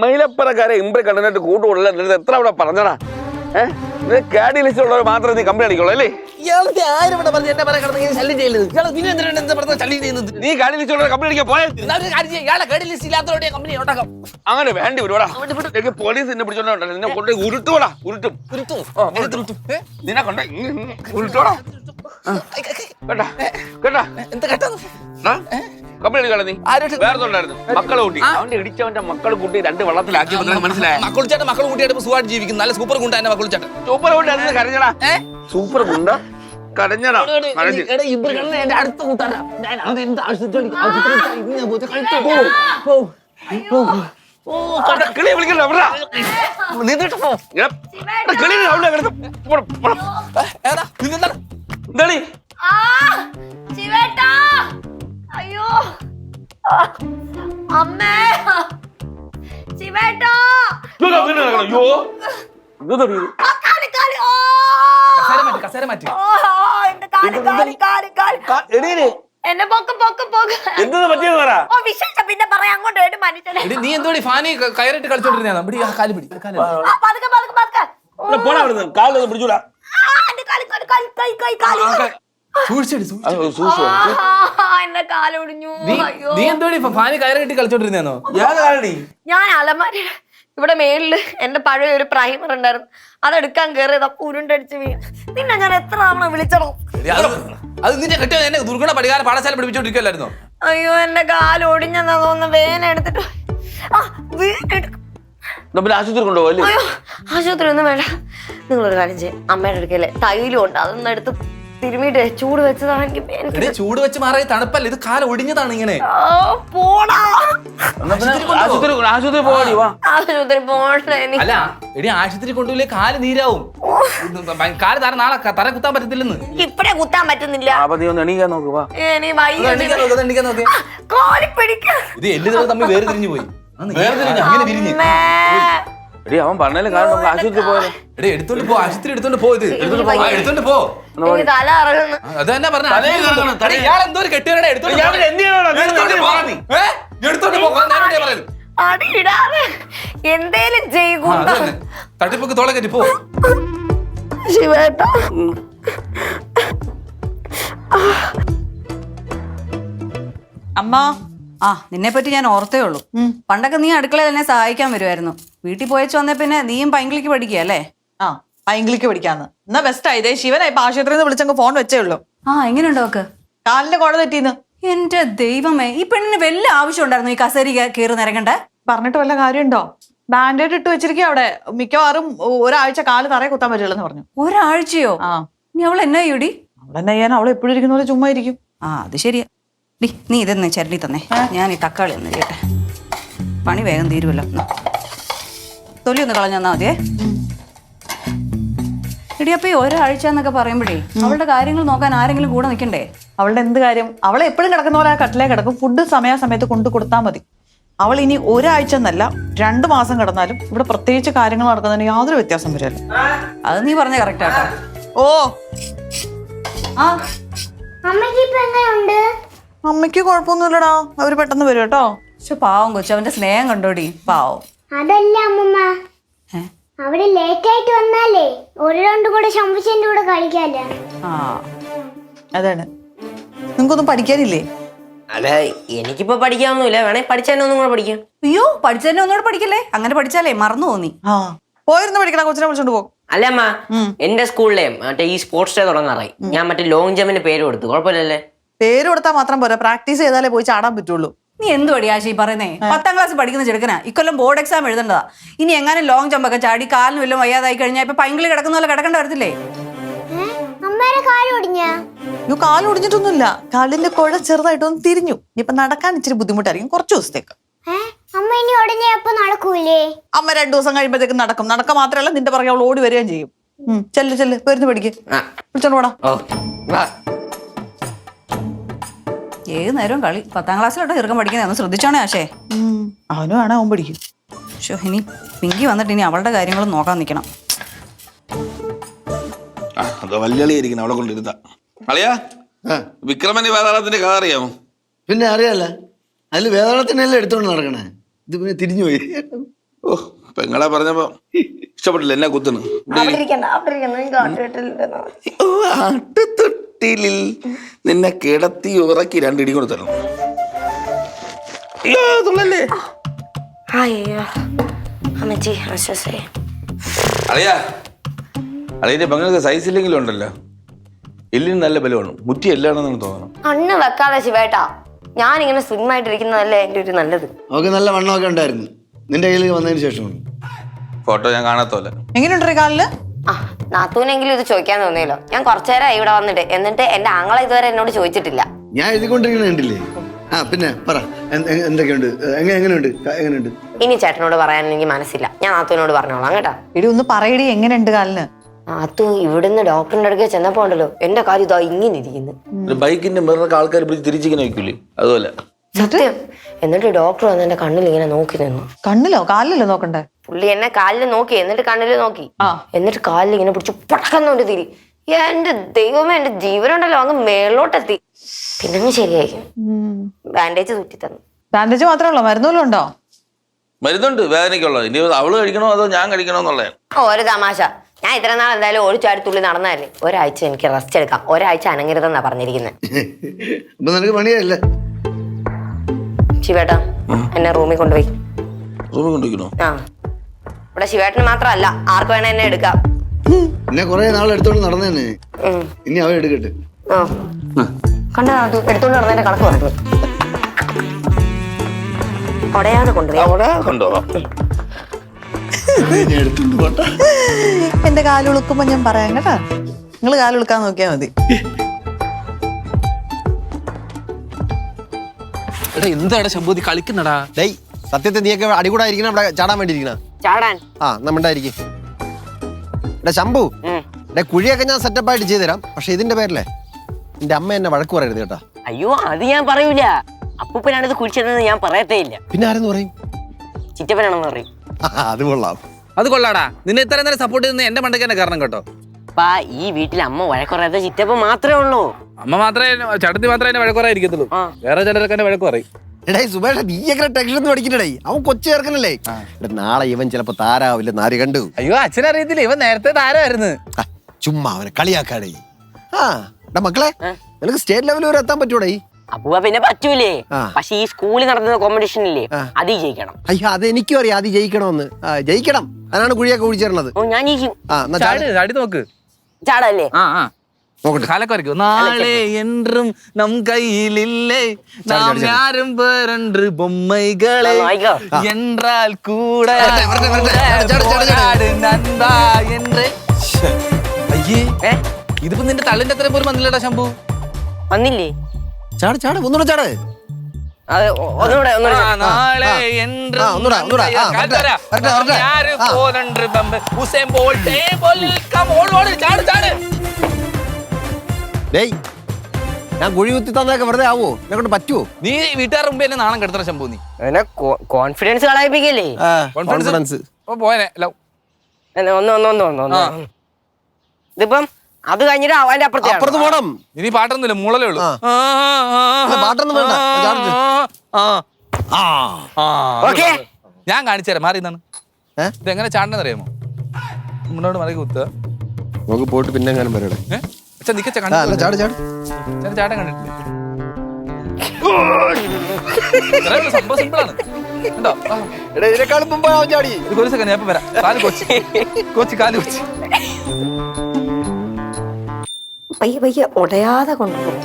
മൈലപ്പറക്കാരെ ഇമ്പ്രി കണ്ടിട്ട് കൂട്ടുകൂടില്ല നിനക്ക് എത്ര അവിടെ പറഞ്ഞടാ ഏഹ് കാഡി മാത്രമേ നീ കമ്പനി അടിക്കുള്ളൂ അല്ലേ ഇയാളത്തെ ആരും ഇവിടെ പറഞ്ഞ് എന്നെ പറയാൻ കിടന്ന് ഇങ്ങനെ ശല്യം ചെയ്യുന്നത് ഇയാളെ പിന്നെ എന്തിനാണ് എന്താ പറഞ്ഞ ശല്യം ചെയ്യുന്നത് നീ കാഡി ലിസ്റ്റുള്ളവർ കമ്പനി അടിക്കാൻ പോയാൽ എന്നാ ഒരു കാര്യം ചെയ്യാം ഇയാളെ കേടി ലിസ്റ്റ് ഇല്ലാത്തവരുടെ കമ്പനി ഉണ്ടാക്കാം അങ്ങനെ വേണ്ടി വരുവാടാ എനിക്ക് പോലീസ് എന്നെ പിടിച്ചോണ്ടോ നിന്നെ കൊണ്ട് ഉരുട്ടുവാടാ ഉരുട്ടും ഉരുട്ടും ഉരുട്ടും? നിന്നെ കൊണ്ട് ഉരുട്ടോടാ. കേട്ടാ കേട്ടാ എന്താ ആ? കമ്പനി അടിക്കാളെ നീ ആരോട്ട് വേറെ ഉണ്ടായിരുന്നു മക്കളെ കൂട്ടി. അവന്റെ ഇടിച്ചവന്റെ മക്കളെ കൂട്ടി രണ്ട് വെള്ളത്തിലാക്കി മനസ്സിലായ? മക്കളുച്ചേട്ടൻ മക്കൾ കൂട്ടിയായിട്ട് സുഖമായിട്ട് ജീവിക്കുന്നു. നല്ല സൂപ്പർ ഗുണ്ട എന്നെ മക്കളുച്ചേട്ടൻ സൂപ്പർ കൊണ്ട് അതിന് കരഞ്ഞടാ. സൂപ്പർ ഗുണ്ട? കരഞ്ഞടാ. കരഞ്ഞ്. എന്റെ അടുത്ത കൂട്ടാനാ. ഞാൻ എന്ത് അവിടെ കിളിയെ വിളിക്കണ്ട എവിടാ നിന്നിട്ട് പോ. കിളി അവിടെ കിടക്കും. ഏ, ഏടാ, നിന്നെന്താണ്? എന്താണീ അയ്യോ. അമ്മേ. ശിവേട്ടാ. അയ്യോ. കാ- എന്നെ പൊക്ക് പൊക്ക് പൊക്ക്. എന്തെന്ന് പറ്റിയെന്ന് പറ. ഓ വിശേഷം പിന്നെ പറയാം. അങ്ങോട്ട് വേണ്ടി മനുഷ്യനെ. എടി, നീ എന്തോടി ഫാനി കയറിട്ട് കളിച്ചോണ്ടിരുന്ന? പിടി ആ കാൽ പിടി കാൽ പതുക്കെ പതുക്കെ പതുക്കെ. പോടാ അവിടുന്ന്. കാലൊന്ന് പിടിച്ചൂടാ. ആ, എന്റെ കാൽ, കാൽ, കാൽ, കൈ, കൈ, എന്റെ കാലൊടിഞ്ഞു. നീ എന്തോടി ഫാനി കയറി കെട്ടി കളിച്ചോണ്ടിരുന്നോ ഞാൻ കാലടി ഞാൻ അലമാരി ഇവിടെ മേളിൽ എന്റെ പഴയ ഒരു പ്രൈമർ ഉണ്ടായിരുന്നു. അതെടുക്കാൻ കയറിയത് അപ്പൊ ഉരുണ്ടടിച്ച് പിന്നെ നിന്നെ ഞാൻ എത്ര തവണ വിളിച്ചടോ? അത് നിന്റെ കെട്ടിയ എന്നെ ദുർഗുണ പരിഹാര പാഠശാല പഠിപ്പിച്ചോണ്ടിരിക്കല്ലായിരുന്നോ അയ്യോ എന്റെ കാൽ ഒടിഞ്ഞെന്നാ തോന്നുന്നു. വേന എടുത്തിട്ട് ആ കൊണ്ടുപോകല്ലേ ആശുപത്രി ഒന്നും വേണ്ട. നിങ്ങളൊരു കാര്യം ചെയ്യും. അമ്മയുടെ അടുക്കല്ലേ? തൈലും ഉണ്ട്. അതൊന്നും എടുത്ത് തിരുമിയിട്ട് ചൂട് വെച്ചതാണെങ്കിൽ എനിക്ക് എടി ചൂട് വെച്ച് മാറി തണുപ്പല്ല ഇത് കാല ഒടിഞ്ഞതാണ് ഇങ്ങനെ. ആ, പോടാ. ആശുപത്രി ആശുപത്രി പോകാടി വാ. ആശുപത്രി പോണ്ട എനിക്ക് അല്ല എടി ആശുപത്രി കൊണ്ടുപോയി കാൽ നീരാവും. കാൽ തര നാളെ ക- തറ കുത്താൻ പറ്റത്തില്ലെന്ന്. ഇപ്പഴേ കുത്താൻ പറ്റുന്നില്ല. അപ്പൊ നീ ഒന്ന് എണീക്കാൻ നോക്ക് വാ. ഇനി വയ്യ ഒന്ന് എണീക്കാൻ നോക്ക്, ഒന്ന് എണീക്കാൻ നോക്ക്. കാലി പിടിക്കാൻ ഇത് എല്ല് തമ്മിൽ തമ്മിൽ വേറെ തിരിഞ്ഞു പോയി വേർതിരിഞ്ഞോ? അങ്ങനെ തിരിഞ്ഞ് എടി അവൻ പറഞ്ഞാലും കാരണം നമ്മൾ ആശുപത്രി പോയാലോ? എടി എടുത്തോണ്ട് പോ ആശുപത്രി എടുത്തോണ്ട് പോ ഇത്. എടുത്തോണ്ട് പോ. ആ, എടുത്തോണ്ട് പോ. എനിക്ക് തല ഇറങ്ങുന്നു ആ, അത് തന്നെ പറഞ്ഞ തലയിൽ കറങ്ങണം, തലയിൽ. ഇയാൾ എന്തോ ഒരു കെട്ടിയവരുടെ എടുത്തോണ്ട് ഞാൻ പോ. എന്ത് ചെയ്യണോ? നീ എടുത്തോണ്ട് എന്ത് പോ. ഏ? എടുത്തോണ്ട് പോ. ഞാൻ വേണ്ടിയാ പറയുന്നത് അടിയിടാതെ എന്തേലും ആ, ചെയ്യും. അത് തന്നെ. തട്ടിപ്പൊക്കെ തോളെ കെട്ടി പോ. ശിവേട്ട. അമ്മ ആ നിന്നെ പറ്റി ഞാൻ ഓർത്തേ ഉള്ളൂ. പണ്ടൊക്കെ നീ അടുക്കളയിൽ എന്നെ സഹായിക്കാൻ വരുമായിരുന്നു വീട്ടിൽ പോയച്ചു വന്നേ പിന്നെ നീയും പൈങ്കിളിക്ക് പഠിക്കുക അല്ലേ? ആ പൈങ്കിളിക്ക് പഠിക്കാന്ന്. എന്നാ ബെസ്റ്റ് ആയതേ ശിവനാ ഇപ്പൊ ആശുപത്രിയിൽ നിന്ന് വിളിച്ചങ്ങ് ഫോൺ വെച്ചേ ഉള്ളൂ. ആ എങ്ങനെയുണ്ടോ ഒക്കെ കാലിന്റെ കുഴ തെറ്റീന്ന്. എന്റെ ദൈവമേ ഈ പെണ്ണിന് വല്ല ആവശ്യം ഉണ്ടായിരുന്നു ഈ കസേരി കയറി നിരങ്ങണ്ടേ? പറഞ്ഞിട്ട് വല്ല കാര്യമുണ്ടോ? ബാൻഡേഡ് ഇട്ട് വെച്ചിരിക്കുക അവിടെ. മിക്കവാറും ഒരാഴ്ച കാൽ തറയെ കുത്താൻ പറ്റില്ലെന്ന് എന്ന് പറഞ്ഞു. ഒരാഴ്ചയോ? ആ. നീ അവൾ എന്നാ ചെയ്യൂടി അവളെന്നെ ചെയ്യാൻ അവൾ എപ്പോഴും ഇരിക്കുന്ന പോലെ ചുമ്മാ ഇരിക്കും. ആ അത് ശരിയാ. ഡി നീ ഇതെന്ന് ചരടി തന്നെ. ഞാൻ ഈ തക്കാളി ഒന്ന് ചെയ്യട്ടെ പണി വേഗം തീരുമല്ലോ. തൊലി ഒന്ന് കളഞ്ഞു തന്നാൽ മതിയേ. ഇടിയപ്പി ഒരാഴ്ച എന്നൊക്കെ പറയുമ്പോഴേ അവളുടെ കാര്യങ്ങൾ നോക്കാൻ ആരെങ്കിലും കൂടെ നിൽക്കണ്ടേ അവളുടെ എന്ത് കാര്യം? അവളെ എപ്പോഴും കിടക്കുന്ന പോലെ ആ കട്ടിലേ കിടക്കും. ഫുഡ് സമയാസമയത്ത് കൊണ്ടു കൊടുത്താൽ മതി. അവൾ ഇനി ഒരാഴ്ച എന്നല്ല രണ്ടു മാസം കിടന്നാലും ഇവിടെ പ്രത്യേകിച്ച് കാര്യങ്ങൾ നടക്കുന്നതിന് യാതൊരു വ്യത്യാസം വരില്ല. അത് നീ പറഞ്ഞ കറക്റ്റ് ആട്ടോ. ഓ. ആ. അമ്മയ്ക്ക് കുഴപ്പമൊന്നുമില്ലടാ. അവർ പെട്ടെന്ന് വരും കേട്ടോ. പക്ഷെ പാവം കൊച്ചു അവന്റെ സ്നേഹം കണ്ടോടി. പാവം. അതല്ല അമ്മമ്മ? അവിടെ ലേറ്റ് ആയിട്ട് വന്നാലേ ഒരു രണ്ടും കൂടെ ശമ്പുച്ചന്റെ കൂടെ കളിക്കാല്ലേ. ആ അതാണ്. നിങ്ങൾക്കൊന്നും പഠിക്കാനില്ലേ? അല്ല എനിക്കിപ്പോ പഠിക്കാനൊന്നുമില്ല. വേണേ പഠിച്ചാൽ ഒന്നും കൂടെ പഠിക്കാം. അയ്യോ പഠിച്ചതന്നെ ഒന്നുകൂടെ പഠിക്കല്ലേ? അങ്ങനെ പഠിച്ചാലേ മറന്നു തോന്നി ആ. പോയിരുന്നു പഠിക്കണ കൊച്ചിനെ വിളിച്ചോണ്ട് പോകും അല്ല അമ്മ എന്റെ സ്കൂളിലെ മറ്റേ ഈ സ്പോർട്സ് ഡേ തുടങ്ങാറായി. ഞാൻ മറ്റേ ലോങ് ജമ്പിന് പേര് കൊടുത്തു. കുഴപ്പമില്ലല്ലേ? പേര് കൊടുത്താൽ മാത്രം പോരാ. പ്രാക്ടീസ് ചെയ്താലേ പോയി ചാടാൻ പറ്റുള്ളൂ. നീ എന്ത് പടി ആശി പറയുന്നേ? പത്താം ക്ലാസ് പഠിക്കുന്ന ചെടുക്കനാ ഇക്കൊല്ലം ബോർഡ് എക്സാം എഴുതേണ്ടതാ. ഇനി എങ്ങനെ ലോങ് ജമ്പ് ഒക്കെ ചാടി കാലിന് വല്ലതും വയ്യാതായി കഴിഞ്ഞാൽ ഇപ്പൊ പൈങ്കിളി കിടക്കുന്ന പോലെ കിടക്കേണ്ട വരത്തില്ലേ? അയ്യോ കാൽ ഒടിഞ്ഞിട്ടൊന്നുമില്ല. കാലിന്റെ കുഴ ചെറുതായിട്ടൊന്ന് തിരിഞ്ഞു. ഇനിയിപ്പൊ നടക്കാൻ ഇച്ചിരി ബുദ്ധിമുട്ടായിരിക്കും. കുറച്ച് ദിവസത്തേക്ക്. അമ്മ ഇനി ഉടനെ അപ്പൊ നടക്കൂലേ? അമ്മ രണ്ടു ദിവസം കഴിയുമ്പോഴത്തേക്ക് നടക്കും. നടക്ക മാത്രമല്ല നിന്റെ അവൾ ഓടി വരികയും ചെയ്യും. ചെല്ലു ചെല്ല്. ചെല്ല് പഠിക്കേ. വിളിച്ചോണ്ട് പോടാ. ഏത് നേരവും കളി പത്താം ക്ലാസ്സിലോട്ടോ ചെറുക്കം പഠിക്കുന്നത് ഒന്ന് ശ്രദ്ധിച്ചോണേ ആശേ. അവനും ആണ് അവൻ പഠിക്കും. ഷോ ഇനി പിങ്കി വന്നിട്ട് ഇനി അവളുടെ കാര്യങ്ങളും നോക്കാൻ നിൽക്കണം അതോ വല്യളിയിരിക്കണം അവിടെ കൊണ്ടിരുത്ത അളിയാ വിക്രമന്റെ വേതാളത്തിന്റെ കഥ അറിയാമോ? പിന്നെ അറിയാല്ല. അതിൽ വേതാളത്തിനല്ലേ എടുത്തോണ്ട് നടക്കണേ? ഇത് പിന്നെ തിരിഞ്ഞു പോയി. പെങ്ങളെ പറഞ്ഞപ്പോ ഇഷ്ടപ്പെട്ടില്ല എന്നെ കുത്തുന്നു ആട്ടുതൊട്ടിലിൽ നിന്നെ കിടത്തി ഉറക്കി രണ്ടിടി കൊടുത്തല്ലോ കൊടുത്തരണം അയ്യോ തുള്ളല്ലേ? അയ്യോ അമ്മച്ചി ആശ്വാസേ അളിയാ അളിയന്റെ പെങ്ങൾക്ക് സൈസ് ഇല്ലെങ്കിലും ഉണ്ടല്ലോ. എല്ലിന് നല്ല ബലമാണ്. മുറ്റി എല്ലാണെന്നാണ് തോന്നണം കണ്ണ് വെക്കാതെ ശിവേട്ടാ ഞാൻ ഇങ്ങനെ സ്ലിം ആയിട്ടിരിക്കുന്നതല്ലേ എന്റെ ഒരു നല്ലത്. അവൾക്ക് നല്ല വണ്ണമൊക്കെ ഉണ്ടായിരുന്നു. നിന്റെ കയ്യിൽ വന്നതിന് ശേഷം ഫോട്ടോ ഞാൻ കാണാത്തോല. എങ്ങനെയുണ്ട് കാലിൽ? ആ നാത്തൂനെങ്കിലും ഇത് ചോദിക്കാൻ തോന്നിയല്ലോ. ഞാൻ കുറച്ചു നേരം ഇവിടെ വന്നിട്ട്. എന്നിട്ട് എന്റെ ആങ്ങളെ ഇതുവരെ എന്നോട് ചോദിച്ചിട്ടില്ല. ഞാൻ ആ പിന്നെ പറ. എന്തൊക്കെയുണ്ട്? എങ്ങനെ എങ്ങനെയുണ്ട്? എങ്ങനെയുണ്ട്? ഇനി ചേട്ടനോട് പറയാൻ എനിക്ക് മനസ്സില്ല. ഞാൻ നാത്തൂനോട് പറഞ്ഞോളാം കേട്ടാ. ഇടി ഒന്ന് പറയടി എങ്ങനെയുണ്ട് കാലിന്? നാത്തു ഇവിടുന്ന് ഡോക്ടറിന്റെ അടുക്കെ ചെന്നപ്പോ ഉണ്ടല്ലോ. എന്റെ കാര്യം ഇതാ ഇങ്ങനെ ഇരിക്കുന്നു. ബൈക്കിന്റെ മിററൊക്കെ ആൾക്കാർ പിടിച്ച് തിരിച്ചിങ്ങനെ വെക്കൂലേ? അതുപോലെ സത്യം. എന്നിട്ട് ഡോക്ടർ വന്ന് എന്റെ കണ്ണിൽ ഇങ്ങനെ നോക്കി നിന്നു. കണ്ണിലോ? കാലിലോ നോക്കണ്ടേ? പുള്ളി എന്നെ കാലിൽ നോക്കി. എന്നിട്ട് കണ്ണിൽ നോക്കി. ആ. എന്നിട്ട് കാലിൽ ഇങ്ങനെ പിടിച്ച് പടക്കുന്നുണ്ട് തിരി. എന്റെ ദൈവമേ എന്റെ ജീവനുണ്ടല്ലോ. അങ്ങ് മേളിലോട്ടെത്തി. പിന്നെ അങ്ങ് ശരിയായി ബാൻഡേജ് തുറ്റി തന്നു ബാൻഡേജ് മാത്രമേ ഉള്ളോ? ഉണ്ടോ? മരുന്നുണ്ട്. വേദനയ്ക്കുള്ളത് ഇനി അവൾ കഴിക്കണോ അതോ ഞാൻ കഴിക്കണോ എന്നുള്ളതാണ്. ഓ, ഒരു തമാശ. ഞാൻ ഇത്ര നാൾ എന്തായാലും ഓടിച്ചാടി നടന്നതല്ലേ ഒരാഴ്ച എനിക്ക് റെസ്റ്റ് എടുക്കാം. ഒരാഴ്ച അനങ്ങരുതെന്നാ പറഞ്ഞിരിക്കുന്നത് അപ്പൊ നിനക്ക് പണിയല്ലേ ശിവേട്ടാ എന്നെ റൂമിൽ കൊണ്ടുപോയി. റൂമിൽ കൊണ്ടുപോയി ആ. ഇവിടെ ശിവേട്ടന് മാത്രമല്ല ആർക്ക് വേണേ എന്നെ എടുക്കാം. പിന്നെ കുറെ നാൾ എടുത്തോണ്ട് നടന്നേനെ. ഇനി അവൻ എടുക്കട്ടെ. ആ. കണ്ട അത് എടുത്തോണ്ട് നടന്നതിന്റെ കണക്ക് പറഞ്ഞു. ഉടയാതെ കൊണ്ടുപോയി. എന്റെ കാലുളുക്കുമ്പോ ഞാൻ പറയാം കേട്ടാ. നിങ്ങൾ കാലുളുക്കാൻ നോക്കിയാ മതി. എടാ എന്താടാ ശംഭൂതി? കളിക്കുന്നടാ. ഡേയ് സത്യത്തെ നീയൊക്കെ അടികൂടായിരിക്കണം അവിടെ ചാടാൻ വേണ്ടിയിരിക്കണ? ചാടാൻ. ആ നമ്മണ്ടായിരിക്കും എടാ ശംഭു. എടാ കുഴിയൊക്കെ ഞാൻ സെറ്റപ്പ് ആയിട്ട് ചെയ്തുതരാം. പക്ഷെ ഇതിന്റെ പേരിലെ എന്റെ അമ്മ എന്നെ വഴക്ക് പറയരുത് കേട്ടാ. അയ്യോ അത് ഞാൻ പറയൂല. അപ്പൂപ്പനാണ് ഇത് കുഴിച്ചതെന്ന് ഞാൻ പറയത്തേ ഇല്ല പിന്നെ ആരെന്ന് പറയും? ചിറ്റപ്പനാണെന്ന് പറയും. ആ, അത് കൊള്ളാം. അത് കൊള്ളാടാ. നിന്നെ ഇത്ര നേരം സപ്പോർട്ട് ചെയ്യുന്ന എന്റെ മണ്ടയ്ക്ക് തന്നെ കാരണം കേട്ടോ. അപ്പാ ഈ വീട്ടിൽ അമ്മ വഴക്കുറയാത്ത ചിറ്റപ്പ മാത്രമേ ഉള്ളൂ. അമ്മ മാത്രമേ ചടത്തി മാത്രമേ എന്നെ വഴക്കുറായിരിക്കത്തുള്ളൂ വേറെ ചിലരൊക്കെ എന്നെ വഴക്ക് പറയും എടേ സുബേഷ നീയൊക്കെ ടെൻഷൻ പഠിക്കണ്ടേ അവൻ കൊച്ചു ചേർക്കണല്ലേ നാളെ ഇവൻ ചിലപ്പോ താരാവില്ല നാര് കണ്ടു? അയ്യോ അച്ഛനറിയത്തില്ല ഇവൻ നേരത്തെ താരമായിരുന്നു. ചുമ്മാ അവനെ കളിയാക്കാടേ ആ എടാ മക്കളെ നിനക്ക് സ്റ്റേറ്റ് ലെവൽ വരെ എത്താൻ പറ്റൂടേ? അപ്പൂപ്പ പിന്നെ പറ്റൂലേ. പക്ഷെ ഈ സ്കൂളിൽ നടത്തുന്ന കോമ്പറ്റീഷൻ ഇല്ലേ. അത് ജയിക്കണം. അയ്യോ അത് എനിക്കും അറിയാം അത് ജയിക്കണമെന്ന്. ജയിക്കണം. അതാണ് കുഴിയൊക്കെ കുഴിച്ചേരണത് ഓ ഞാൻ ജയിക്കും. നോക്ക്. ചാടല്ലേ ആ ആ നോക്കട്ടെ കാലൊക്കെ വരയ്ക്കും നാളെ என்றும் நம் கையில் இல்லை நாம் யாரும் பிறன்று பொம்மைகளே ആ, നോക്കിക്കോ. என்றால் கூட വരട്ടെ, വരട്ടെ, വരട്ടെ. ചാട്, ചാട്, ചാട്. போராடு நண்பா என்று അയ്യേ ഏ ഇതിപ്പോ നിന്റെ തള്ളിന്റെ അത്ര പോലും വന്നില്ലടാ ശംഭു വന്നില്ലേ ചാട് ചാട് ഒന്നുകൂടെ ചാട് അത് ഒ- ഒന്നുകൂടെ ഒന്നുകൂടെ ആ, നാളെ ആ. என்றுം ആ, ഒന്നൂടെ, ഒന്നൂടെ. ആ, കാറ്റ് വരട്ടെ, തരാം. വരട്ടെ, നാം വരട്ടെ. யாரும் ആ. போதென்று pump. Hussain bolt, A bolt, come on, ഓട്, ചാട്, ചാട്. ഡേയ് ഞാൻ കുഴി കുത്തി തന്നൊക്കെ വെറുതെ ആവോ എന്നെ കൊണ്ട് പറ്റുമോ നീ വീട്ടുകാരുടെ മുമ്പ് എന്നെ നാണം കെടുത്തണ ശംഭു നീ അങ്ങനെ കോൺഫിഡൻസ് കളയിപ്പിക്കല്ലേ കോൺഫിഡൻസ് അപ്പൊ പോയനെ ലവ് എന്നാ, ഒന്ന് ഒന്ന് ഒന്ന് ഒന്ന് ഒന്ന് ആ. ഇതിപ്പം അത് കഴിഞ്ഞിട്ട് അവന്റെ അപ്പുറത്തെ അപ്പുറത്ത് പോണം. ഇനി പാട്ടൊന്നുമില്ല മുളലേ ഉള്ളൂ. പാട്ടൊന്നും വേണ്ട. ഓക്കേ. ഞാൻ കാണിച്ചു തരാം. മാറി നിന്നാണ്. ഏ? ഇതെങ്ങനെ ചാടണെന്ന് അറിയാമോ? മുന്നോട്ട് മറക്കി കുത്തുക. നമുക്ക് പോയിട്ട് പിന്നെ എങ്ങാനും പറയണേ അച്ഛൻ അച്ഛാ നിക്കച്ച ആ ചാട് ചാട്. ഞാൻ ചാട്ടം കണ്ടിട്ടില്ല? ഇത്രയേ ഉള്ളൂ, സംഭവം സിമ്പിളാണ് കണ്ടോ? ആ, എടാ ഇതിനേക്കാളും മുമ്പ് ചാടി. ഒരു സെക്കൻഡ് ഞാൻ വരാം. കാൽ കൊച്ചി. കൊച്ചി കാൽ കൊച്ചി. പയ്യെ പയ്യെ ഉടയാതെ കൊണ്ടുപോകും.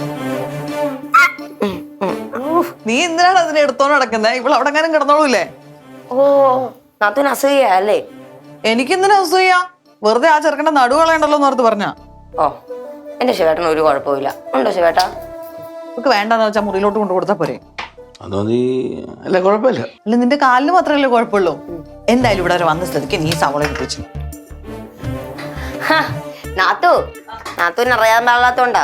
നീ എന്തിനാണ് അതിനെ എടുത്തോണ്ട് നടക്കുന്നത് ഇവിടെ അവിടെ എങ്ങനെ കിടന്നോളൂല്ലേ? ഓ നാത്തൂന് അസൂയ അല്ലേ? എനിക്കെന്തിനാ അസൂയ? വെറുതെ ആ ചെറുക്കന്റെ നടുകളയുണ്ടല്ലോ എന്ന് ഓർത്ത് പറഞ്ഞ. ഓ എന്റെ ശിവേട്ടന് ഒരു കുഴപ്പമില്ല ഉണ്ടോ ശിവേട്ടാ? നമുക്ക് വേണ്ടെന്ന് വെച്ചാൽ മുറിയിലോട്ട് കൊണ്ടു കൊടുത്താ പോരെ. അതോ നീ അല്ല കുഴപ്പമില്ല. അല്ല നിന്റെ കാലിന് മാത്രമല്ലേ കുഴപ്പമുള്ളൂ? എന്തായാലും ഇവിടെ വരെ വന്ന സ്ഥലത്തേക്ക് നീ സവള ഹ, നാത്തു നാത്തുവിന് അറിയാൻ പാടില്ലാത്തോണ്ടാ.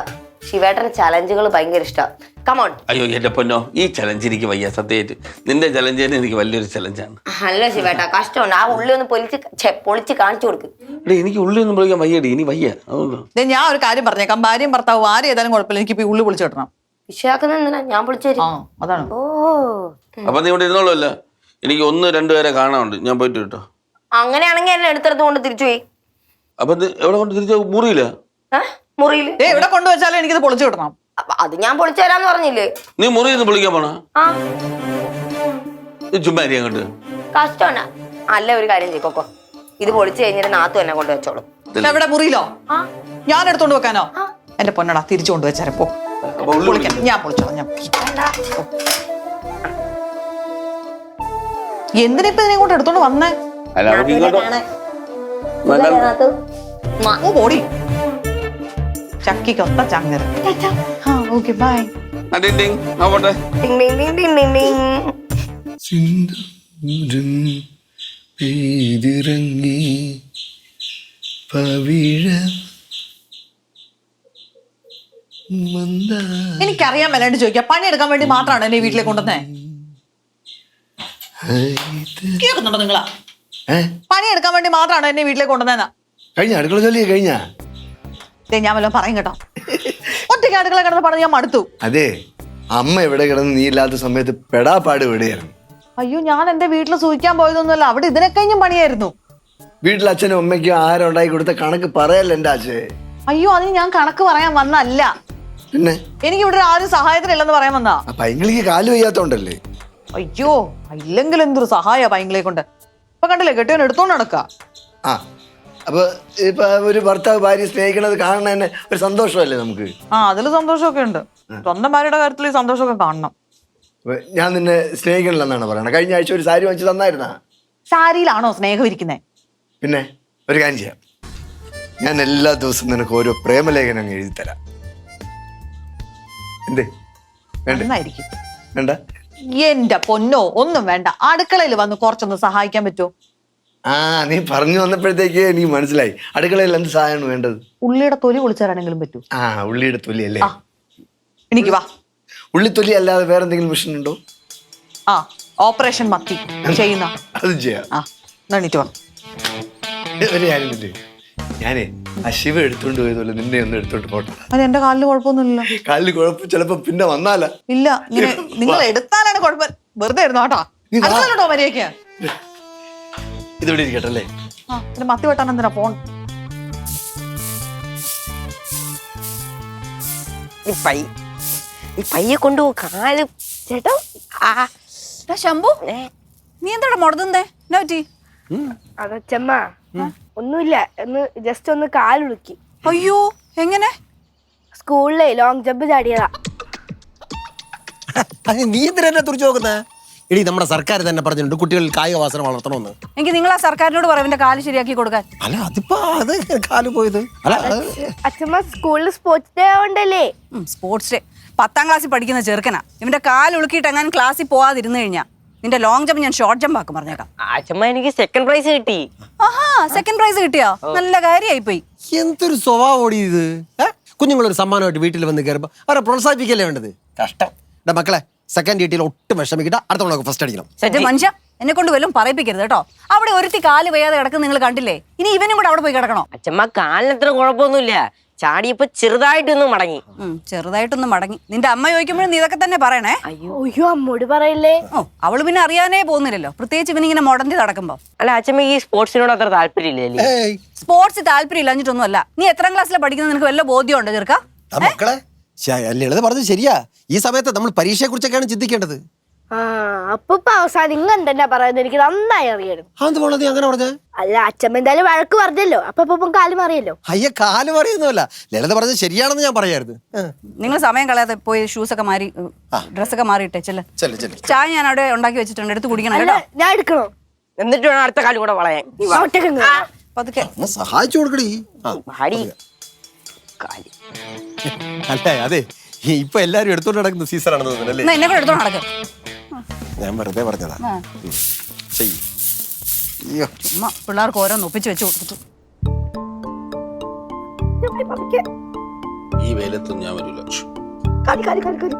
ശിവേട്ടൻ ചലഞ്ചുകൾ ഭയങ്കര ഇഷ്ടം. കമോൺ അയ്യോ എന്റെ പൊന്നോ ഈ ചലഞ്ച് എനിക്ക് വയ്യ സത്യമായിട്ട്. നിന്റെ ചലഞ്ച് തന്നെ എനിക്ക് വലിയൊരു ചലഞ്ചാണ് അല്ല ശിവേട്ട കഷ്ടമുണ്ട്. ആ ഉള്ളി ഒന്ന് പൊലിച്ച് ഛെ, പൊളിച്ച് കാണിച്ചു കൊടുക്ക്. എടേ എനിക്ക് ഉള്ളി ഒന്നും പൊളിക്കാൻ വയ്യടി ഇനി വയ്യ. അതുകൊണ്ടോ. ഞാൻ ഒരു കാര്യം പറഞ്ഞേക്കാം. ഭാര്യയും ഭർത്താവും ആരും ഏതായാലും കുഴപ്പമില്ല. എനിക്ക് ഇപ്പൊ ഉള്ളി പൊളിച്ചു കിട്ടണം. വിഷയാക്കുന്ന ഞാൻ പൊളിച്ചു ആ അതാണ്. ഓ അപ്പൊ നീ ഇവിടെ ഇരുന്നോളൂല്ല എനിക്ക് ഒന്ന് രണ്ടുപേരെ കാണാനുണ്ട്. ഞാൻ പോയിട്ട് കേട്ടോ അങ്ങനെയാണെങ്കിൽ എന്നെ എടുത്തെടുത്ത് കൊണ്ട് തിരിച്ചു പോയി. അപ്പൊ എവിടെ കൊണ്ട് തിരിച്ചു മുറിയില്ല മുറിയിൽ? ഏ ഇവിടെ കൊണ്ടുവച്ചാലും എനിക്കിത് പൊളിച്ചു കിട്ടണം. അപ്പൊ അത് ഞാൻ പൊളിച്ചു തരാന്ന് പറഞ്ഞില്ലേ? നീ മുറിയിൽ നിന്ന് വിളിക്കാൻ പോണ? ആ. ചുമ്മാ ഇരി അങ്ങോട്ട്. കഷ്ടമാണ്. അല്ല ഒരു കാര്യം ചെയ്ക്കോക്കോ ഇത് പൊളിച്ചു കഴിഞ്ഞിട്ട് നാത്തു തന്നെ കൊണ്ട് വെച്ചോളും. എവിടെ മുറിയിലോ? ആ. ഞാൻ എടുത്തോണ്ട് വെക്കാനോ? എന്റെ പൊന്നടാ തിരിച്ചു കൊണ്ടുവച്ചാരെ പോ. അപ്പൊ ഉള്ളി പൊളിക്കാം. ഞാൻ പൊളിച്ചോളാം ഞാൻ എന്തിനിപ്പ ഇതിനെ കൊണ്ട് എടുത്തോണ്ട് വന്നേ? അല്ല നമുക്ക് ഇങ്ങോട്ട് ഓ ബോഡി ചക്കിക്കൊത്ത ചങ്ങര ഓക്കെ ബൈ പെയ്തിറങ്ങി പവിഴ മന്ദാ എനിക്കറിയാൻ മേലായിട്ട് ചോദിക്കാം. പണിയെടുക്കാൻ വേണ്ടി മാത്രമാണ് എന്നെ വീട്ടിലെ കൊണ്ടുവന്നേ? കേൾക്കുന്നുണ്ടോ നിങ്ങളാ? പണി പണിയെടുക്കാൻ വേണ്ടി മാത്രമാണ് എന്നെ വീട്ടിലേക്ക് കൊണ്ടുവന്നേന്നാ? കഴിഞ്ഞ അടുക്കള ജോലി കഴിഞ്ഞ? ദേ, ഞാൻ വല്ലതും പറയും കേട്ടോ. ഒറ്റയ്ക്ക് അടുക്കള കിടന്ന് പറഞ്ഞ് ഞാൻ മടുത്തു. അതെ അമ്മ എവിടെ കിടന്ന് നീ ഇല്ലാത്ത സമയത്ത് പെടാപ്പാട് എവിടെയായിരുന്നു അയ്യോ ഞാൻ എന്റെ വീട്ടിൽ സൂചിക്കാൻ പോയതൊന്നുമല്ല അവിടെ ഇതിനെ കഴിഞ്ഞും പണിയായിരുന്നു. വീട്ടിൽ അച്ഛനും അമ്മയ്ക്കും ആഹാരം ഉണ്ടാക്കി കൊടുത്ത കണക്ക് പറയല്ല എന്റെ അച്ഛേ അയ്യോ അതിന് ഞാൻ കണക്ക് പറയാൻ വന്നല്ല പിന്നെ? എനിക്ക് ഇവിടെ ആരും സഹായത്തിനില്ലെന്ന് പറയാൻ വന്നാ ആ പൈങ്കിളിക്ക് കാൽ വയ്യാത്തോണ്ടല്ലേ? അയ്യോ ഇല്ലെങ്കിൽ എന്തൊരു സഹായ പൈങ്കിളെ കൊണ്ട്. ഇപ്പൊ കണ്ടില്ലേ കെട്ടിയവൻ എടുത്തോണ്ട് നടക്കാ. ആ അപ്പൊ ഇപ്പൊ ഒരു ഭർത്താവ് ഭാര്യ സ്നേഹിക്കണത് കാണണ തന്നെ ഒരു സന്തോഷമല്ലേ നമുക്ക്? ആ അതിൽ സന്തോഷമൊക്കെ ഉണ്ട്. സ്വന്തം ഭാര്യയുടെ കാര്യത്തിൽ ഈ സന്തോഷമൊക്കെ കാണണം. അപ്പൊ ഞാൻ നിന്നെ സ്നേഹിക്കണില്ലെന്നാണ് പറയണത്. കഴിഞ്ഞ ആഴ്ച ഒരു സാരി വാങ്ങിച്ച് തന്നായിരുന്നാ? സാരിയിലാണോ സ്നേഹം ഇരിക്കുന്നത് പിന്നെ ഒരു കാര്യം ചെയ്യാം. ഞാൻ എല്ലാ ദിവസവും നിനക്ക് ഓരോ പ്രേമലേഖനം അങ്ങ് എഴുതി തരാം എന്തേ? വേണ്ട. നന്നായിരിക്കും. വേണ്ട. എന്റെ പൊന്നോ ഒന്നും വേണ്ട. അടുക്കളയിൽ വന്ന് കുറച്ചൊന്ന് സഹായിക്കാൻ പറ്റുമോ? ആ നീ പറഞ്ഞു വന്നപ്പോഴത്തേക്ക് നീ മനസ്സിലായി. അടുക്കളയിൽ എന്ത് സഹായമാണ് വേണ്ടത്? ഉള്ളിയുടെ തൊലി കുളിച്ചാറാണെങ്കിലും പറ്റൂ. ആ ഉള്ളിയുടെ തൊലി അല്ലേ? ആ എനിക്ക് വാ. ഉള്ളി തൊലി അല്ലാതെ വേറെ എന്തെങ്കിലും മെഷീൻ ഉണ്ടോ? ആ ഓപ്പറേഷൻ മത്തി ചെയ്യുന്ന. അത് ചെയ്യാം. ആ എണീറ്റ് വാ. ഒരു കാര്യമില്ലേ ഞാനേ ആ ശിവ എടുത്തോണ്ട് പോയതുപോലെ നിന്നെ ഒന്ന് എടുത്തോണ്ട് പോട്ടെ. അത് എന്റെ കാലിൽ കുഴപ്പമൊന്നുമില്ലല്ലോ. കാലിൽ കുഴപ്പം ചിലപ്പോ പിന്നെ വന്നാല. ഇല്ല ഇങ്ങനെ നിങ്ങൾ എടുത്താലാണ് കുഴപ്പം. വെറുതെ ആയിരുന്നു കേട്ടോ. നീ വാ. മര്യാദയ്ക്ക്. ഇതിവിടെ ഇരിക്കട്ടെ അല്ലേ? ആ പിന്നെ മത്തി വെട്ടാൻ എന്തിനാ ഫോൺ ഈ പൈ ഈ പയ്യെ കൊണ്ടുപോ കാൽ ചേട്ടാ ആ. എടാ ശംഭു നീ എന്താടാ മുടന്തേ എന്നാ പറ്റി? അതച്ചമ്മ ഒന്നുമില്ല ഒന്ന് ജസ്റ്റ് ഒന്ന് കാലുളുക്കി. അയ്യോ എങ്ങനെ? സ്കൂളിലെ ലോങ് ജമ്പ് ചാടിയതാ. നീ എന്തിനാ തുറച്ചു നോക്കുന്നേ? എടി നമ്മുടെ സർക്കാർ തന്നെ പറഞ്ഞിട്ടുണ്ട് കുട്ടികളിൽ കായിക വാസന വളർത്തണമെന്ന്. എങ്കിൽ നിങ്ങൾ ആ സർക്കാരിനോട് പറയും ഇവന്റെ കാൽ ശരിയാക്കി കൊടുക്കാൻ. അല്ല അതിപ്പോ അത് കാൽ പോയത്. അല്ല അത് അച്ഛമ്മ സ്കൂളിൽ സ്പോർട്സ് ഡേ ഉണ്ടല്ലേ ഉം, സ്പോർട്സ് ഡേ പത്താം ക്ലാസ്സിൽ പഠിക്കുന്ന ചെറുക്കനാ. ഇവന്റെ കാൽ ഉളുക്കിയിട്ട് എങ്ങാനും ക്ലാസ്സിൽ പോവാതിരുന്നു കഴിഞ്ഞാ നിന്റെ ലോങ് ജമ്പ് ഞാൻ ഷോർട്ട് ജമ്പ് ആക്കും പറഞ്ഞേക്കാം. അച്ഛമ്മ എനിക്ക് സെക്കൻഡ് പ്രൈസ് കിട്ടി. ആഹാ സെക്കൻഡ് പ്രൈസ് കിട്ടിയോ? നല്ല കാര്യമായി പോയി എന്തൊരു സ്വഭാവം ഓടി ഇത് ഏ? കുഞ്ഞുങ്ങളൊരു സമ്മാനമായിട്ട് വീട്ടിൽ വന്ന് കയറുമ്പോൾ അവരെ പ്രോത്സാഹിപ്പിക്കല്ലേ വേണ്ടത്? കഷ്ടം. എടാ മക്കളെ സെക്കൻഡ് ഡ്യൂട്ടിയിൽ ഒട്ടും വിഷമിക്കട്ടെ അടുത്ത തവണ ഫസ്റ്റ് അടിക്കണം. സെറ്റ് മനുഷ്യ എന്നെ കൊണ്ട് വല്ലതും പറയിപ്പിക്കരുത് കേട്ടോ. അവിടെ ഒരുത്തി കാൽ വയ്യാതെ കിടക്കുന്ന നിങ്ങൾ കണ്ടില്ലേ? ഇനി ഇവനും കൂടെ അവിടെ പോയി കിടക്കണോ? അച്ഛമ്മ കാലിന് അത്ര കുഴപ്പമൊന്നുമില്ല. ചാടിയപ്പോ ചെറുതായിട്ടൊന്ന് മടങ്ങി. ഉം, ചെറുതായിട്ടൊന്ന് മടങ്ങി. നിന്റെ അമ്മ ചോദിക്കുമ്പോഴും നീ ഇതൊക്കെ തന്നെ പറയണേ. അയ്യോ. അമ്മോട് പറയല്ലേ? ഓ അവൾ പിന്നെ അറിയാനേ പോകുന്നില്ലല്ലോ. പ്രത്യേകിച്ച് ഇവനിങ്ങനെ മുടന്തി നടക്കുമ്പോ. അല്ല അച്ഛമ്മ ഈ സ്പോർട്സിനോട് അത്ര താല്പര്യമില്ലേ ഏയ്. സ്പോർട്സ് താല്പര്യം ഇല്ലാഞ്ഞിട്ടൊന്നും അല്ല നീ എത്രാം ക്ലാസ്സിലെ പഠിക്കുന്നത്? നിനക്ക് വല്ല ബോധ്യമുണ്ടോ ചെറുക്ക? മക്കളെ ലളിത പറഞ്ഞത് ശരിയാ. ഈ സമയത്ത് നമ്മൾ പരീക്ഷയെ കുറിച്ചൊക്കെയാണ് ചിന്തിക്കേണ്ടത്. ആ അപ്പൊ ഇപ്പൊ അവസാനം ഇങ്ങ എന്തെന്നാ പറയുന്നത്? എനിക്ക് നന്നായി അങ്ങനെ പറഞ്ഞേ? അല്ല എന്തായാലും വഴക്ക് പറഞ്ഞല്ലോ. അപ്പൊ അയ്യ കാൽ പറയുന്നല്ല ലളിത പറഞ്ഞത് ശരിയാണെന്ന് ഞാൻ പറയായിരുന്നു. നിങ്ങൾ സമയം കളയാതെ പോയി ഷൂസ് ഒക്കെ മാറി ഡ്രസ് ഒക്കെ ചെല്ല. ചെല്ല് ചായ ഞാൻ അവിടെ ഉണ്ടാക്കി വെച്ചിട്ടുണ്ട്. എടുത്ത് കുടിക്കണം ഞാൻ എടുക്കണോ? എന്നിട്ട് വേണം അടുത്ത കാലം കൂടെ വളയാൻ. സഹായിച്ചു കൊടുക്കടി. ആ കാലി അല്ലേ? അതെ. ഈ ഇപ്പൊ എല്ലാരും എടുത്തോണ്ട് നടക്കുന്ന സീസണാണെന്ന് തോന്നുന്നു എന്നാ എന്നെ കൂടെ എടുത്തോണ്ട് നടക്ക്. ഞാൻ വെറുതെ പറഞ്ഞതാ. ആ, ഉം. ചെയ്യ് അയ്യോ. ചുമ്മാ പിള്ളേർക്ക് ഓരോന്ന് ഒപ്പിച്ച് വെച്ച് കൊടുത്തു ഈ വെയിലത്തും ഞാൻ വരില്ല കാലി കാലി കാലി കാലി.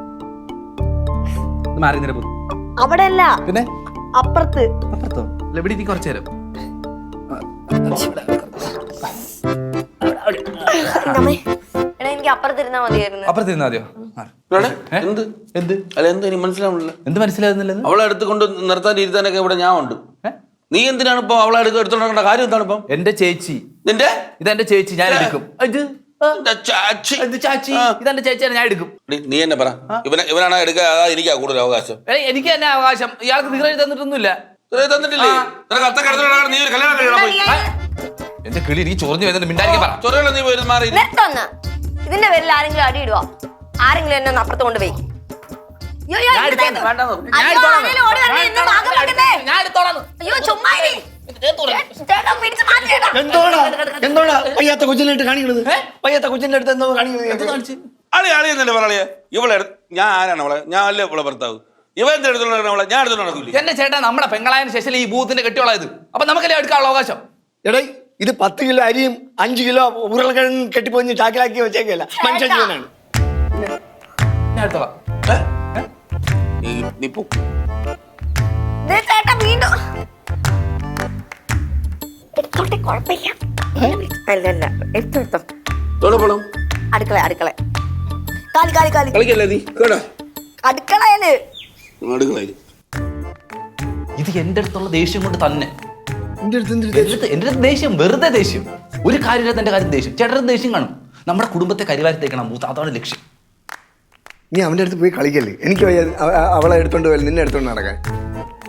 മാറി നിരപ്പു. അവിടെ അല്ല പിന്നെ? അപ്പുറത്ത്. അപ്പുറത്തോ? അല്ല ഇവിടെ ഇരിക്കും കുറച്ചു നേരം. എടാ എനിക്ക് അപ്പുറത്തിരുന്നാ മതിയായിരുന്നു. അപ്പുറത്ത് ഇരുന്നാ മതിയോ? ആ. എടാ, എന്ത്? എന്ത്? അല്ല എന്ത് ഇനി മനസ്സിലാവുന്നില്ല? എന്ത് അവളെ എടുത്തുകൊണ്ട് നിർത്താൻ ഇരുത്താനൊക്കെ ഇവിടെ ഞാൻ ഉണ്ട്? നീ എന്തിനാണ് ഇപ്പൊ അവളെ എടുക്ക എടുത്തോണ്ട് കാര്യം എന്താണ് ഇപ്പം? എന്റെ ചേച്ചി. നിന്റെ? ഇതെന്റെ ചേച്ചി ഞാൻ എടുക്കും. ഇത് ചാച്ചി. ഇതെന്റെ ചേച്ചിയാണ് ഞാൻ നീ എന്നെ പറ. ഇവനെ ഇവനാണ് എടുക്കുക അതാ എനിക്കാ കൂടുതൽ അവകാശം. ഏയ്, എനിക്ക് തന്നെ അവകാശം. ഇയാൾക്ക് നിങ്ങളെ തന്നിട്ടൊന്നുമില്ല. ഇത്രയും തന്നിട്ടില്ലേ? നിനക്ക് അത്ത കിടന്നിട്ട് നീ ഒരു കല്യാണം കഴിയണം. പോയി എന്റെ കിളി നീ ചൊറിഞ്ഞു വരുന്നുണ്ട്. മിണ്ടായിരിക്കും പറ. ചൊറയുള്ള നീ പോയി മാറി. ഇതിന്റെ പേരിൽ ആരെങ്കിലും അടി ഇടുവോ? ആരെങ്കിലും എന്നെ ഒന്ന് അപ്പുറത്ത് കൊണ്ടുപോയി. അയ്യോ, അയ്യോ, ഞാൻ എടുത്തോളാം, പറഞ്ഞു. ഞാൻ അയ്യോ, എടുത്തോളാം. ആരെങ്കിലും ഓടി വരണേ, എന്നെ ഭാഗം വെക്കണ്ടേ? ഞാൻ എടുത്തോളാം. അയ്യോ ചുമ്മാ ഇരി. ചേട്ടാ, പിടിച്ച് മാറ്റി ചേട്ടാ. എന്തോടാ എന്തോടാ കൊച്ചിന്റെ അടുത്ത് എന്തോ കാണിക്കണത് അളി അളി എന്നല്ലേ ഇവളെ ഞാൻ ആരാണ് അവളെ? ഞാൻ അല്ലേ ഇവളെ ഭർത്താവ്? ഇവൻ എന്ത് അവളെ? ഞാൻ എടുത്തോണ്ട് നടക്കൂലേ? എന്റെ ചേട്ടാ നമ്മുടെ പെങ്ങളായതിനു ശേഷം ഈ ബൂത്തിന്റെ കെട്ടിയോളായത്. അപ്പൊ നമുക്കല്ലേ എടുക്കാനുള്ള അവകാശം? എടേ ഇത് പത്ത് കിലോ അരിയും അഞ്ച് കിലോ ഉരുളക്കിഴങ്ങ് കെട്ടിപ്പൊഞ്ഞ് ചാക്കിലാക്കി വെച്ചേക്കല്ല. മനുഷ്യ ജീവനാണ്. അടുക്കള അടുക്കള. കാലി കാലി കാലി. കളിക്കല്ലേ നീ? കേടാ അടുക്കളയിൽ. ഇത് എന്റെ അടുത്തുള്ള ദേഷ്യം കൊണ്ട് തന്നെ. എന്റെ അടുത്ത് എന്റെ അടുത്ത്. എന്റെ അടുത്ത് ദേഷ്യം വെറുതെ ദേഷ്യം. ഒരു കാര്യമില്ലാത്ത എന്റെ കാര്യം ദേഷ്യം. ചേട്ടൻ ദേഷ്യം കാണും. നമ്മുടെ കുടുംബത്തെ കരിവാരത്തേക്കണം മൂത്ത അതാണ് ലക്ഷ്യം. നീ അവന്റെ അടുത്ത് പോയി കളിക്കല്ലേ? എനിക്ക് വയ്യ അവ- അവ- അവളെ എടുത്തോണ്ട് പോയാലും നിന്നെ എടുത്തോണ്ട് നടക്കാൻ.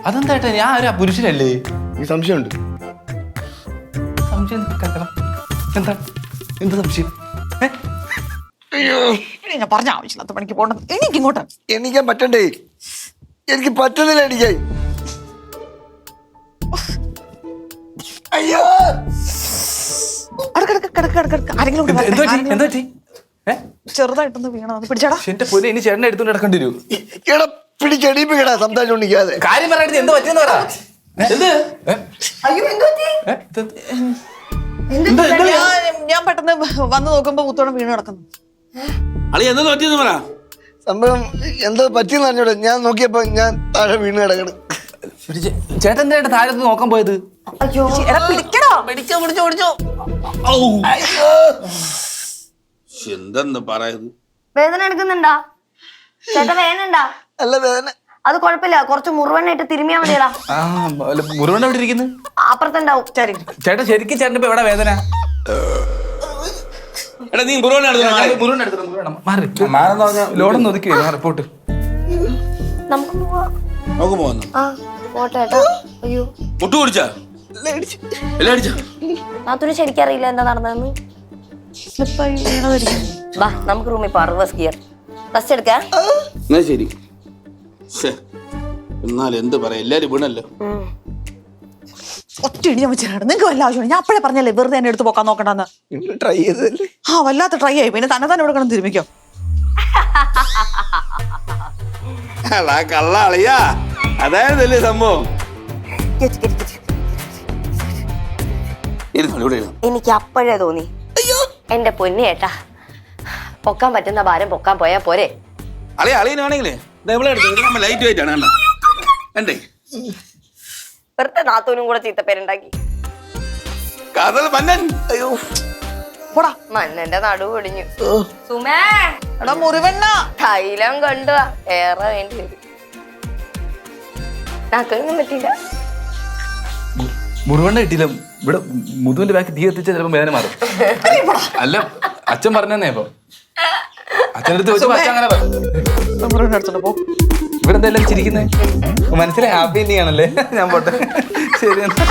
അതെന്താ ഏട്ടാ ഞാൻ ഒരു പുരുഷനല്ലേ? ഈ സംശയമുണ്ട്? സംശയം കേൾക്കണം എന്താ? എന്ത് സംശയം? ഏ? ഇനി ഞാൻ പറഞ്ഞ ആവശ്യമില്ലാത്ത പണിക്ക് പോകണം എനിക്ക് ഇങ്ങോട്ട് എനിക്ക് പറ്റണ്ടേ? എനിക്ക് പറ്റുന്നില്ല എണീക്കാൻ ഏ? ചെറുതായിട്ടൊന്ന് വീണോ? അത് പിടിച്ചടാ. എന്റെ പൊന്നെ ഇനി ചേട്ടനെ എടുത്തോണ്ട് നടക്കേണ്ടി വരൂ. എടാ പിടിച്ചെണീപ്പിക്കടാ സംസാരിച്ചോണ്ടിരിക്കാതെ കാര്യം എന്ത് പറ്റിയെന്ന് പറ. എന്ത്? അയ്യോ എന്ത് പറ്റി? ഞാൻ ഞാൻ പെട്ടെന്ന് വന്ന് നോക്കുമ്പോ മുത്തോടെ വീണ് കിടക്കുന്നു. അളി എന്താ പറ്റിയെന്ന് പറ. സംഭവം എന്തോ പറ്റിയെന്ന് അറിഞ്ഞോടെ. ഞാൻ നോക്കിയപ്പോ ഞാൻ താഴെ വീണ് കിടക്കണം. ചേട്ടൻ താഴത്ത് നോക്കാൻ പോയത്? അയ്യോ എടാ പിടിക്കണോ പിടിച്ചോ പിടിച്ചോ പിടിച്ചോ. എന്തെന്ന് പറയുന്നത് വേദന എടുക്കുന്നുണ്ടാ? ചേട്ടാ വേദന ഉണ്ടാ അല്ല വേദന. അത് കുഴപ്പമില്ല കുറച്ച് മുറിവെണ്ണയിട്ട് തിരുമിയാ മതിയടാ. ആ അല്ല, എവിടെ ഇരിക്കുന്നു? അപ്പുറത്തുണ്ടാവും ശരി ചേട്ടൻ ശരിക്കും ചേട്ടൻ ഇപ്പൊ എവിടെ വേദന? എടാ നീ എടുത്തോണ്ട് മുരുകൻ എടുത്തിട്ട് മുരുകൻ മാറി മാറെന്ന് പറഞ്ഞാ? ലോഡൊന്ന് ഒതുക്കി ആ റിപ്പോർട്ട് നമുക്ക് പോവാം. നമുക്ക് പോകുന്നു ആ പോട്ടെ ഏട്ടാ അയ്യോ. മുട്ടു കുടിച്ചാ? നാത്തൂന് ശരിക്കറിയില്ല എന്താ നടന്നതെന്ന്. സ്ലിപ്പായി വീണതായിരിക്കും വാ നമുക്ക് റൂമിൽ റിവേഴ്സ് ഗിയർ. റെസ്റ്റ് എടുക്കാം? എന്നാ ശരി. എന്നാൽ എന്ത് പറയാ എല്ലാരും വീണല്ലോ. ഒറ്റ ഇടി ഞാൻ വെച്ചിട്ടുണ്ട്. നിങ്ങൾക്ക് വല്ല ആവശ്യമാണ് ഞാൻ അപ്പോഴേ പറഞ്ഞല്ലേ വെറുതെ എന്നെ എടുത്ത് പോക്കാൻ നോക്കണ്ടെന്ന്. ട്രൈ ആ വല്ലാത്ത ട്രൈ ആയി. പിന്നെ തന്നെ തന്നെ കിടന്ന് തിരുമിക്കോ. കള്ളാളിയാ. അതായതല്ലേ സംഭവം. ഇരുന്നോളൂ, ഇവിടെ ഇരുന്നോ. എനിക്ക് അപ്പോഴേ തോന്നി. എന്റെ പൊന്നി ഏട്ടാ. പൊക്കാൻ പറ്റുന്ന ഭാരം പൊക്കാൻ പോയാ പോരെ. അളിയ എടുത്തു. ലൈറ്റ് വെയിറ്റ് ആണ് കണ്ടോ? കണ്ടേ? വെറുതെ നാത്തൂനും കൂടെ ചീത്തപ്പേരുണ്ടാക്കി കാതൽ മന്നൻ. അയ്യോ. പോടാ. മന്നന്റെ നടു പൊടിഞ്ഞു സുമേ. എടാ മുറിവെണ്ണ. തൈലം കണ്ടു. ഏറെ വേണ്ടി വരും നാക്കൊന്നും പറ്റില്ല മുരുകണ്ണ കിട്ടിയില്ല. ഇവിടെ മുതുവിന്റെ ബാക്ക് തീ എത്തിച്ചാൽ ചിലപ്പോൾ വേദന മാറും. അല്ല അച്ഛൻ പറഞ്ഞേ ഇപ്പൊ. അച്ഛനടുത്ത് ചോദിച്ചപ്പോ അച്ഛൻ അങ്ങനെ പറഞ്ഞു. മുറിവെണ്ണ എടുത്തോണ്ട് പോ. ഇവിടെ എന്തെല്ലാം ചിരിക്കുന്നേ? മനസ്സിലെ ഹാപ്പി തന്നെയാണല്ലേ ഞാൻ പോട്ടെ. ശരി എന്നാ.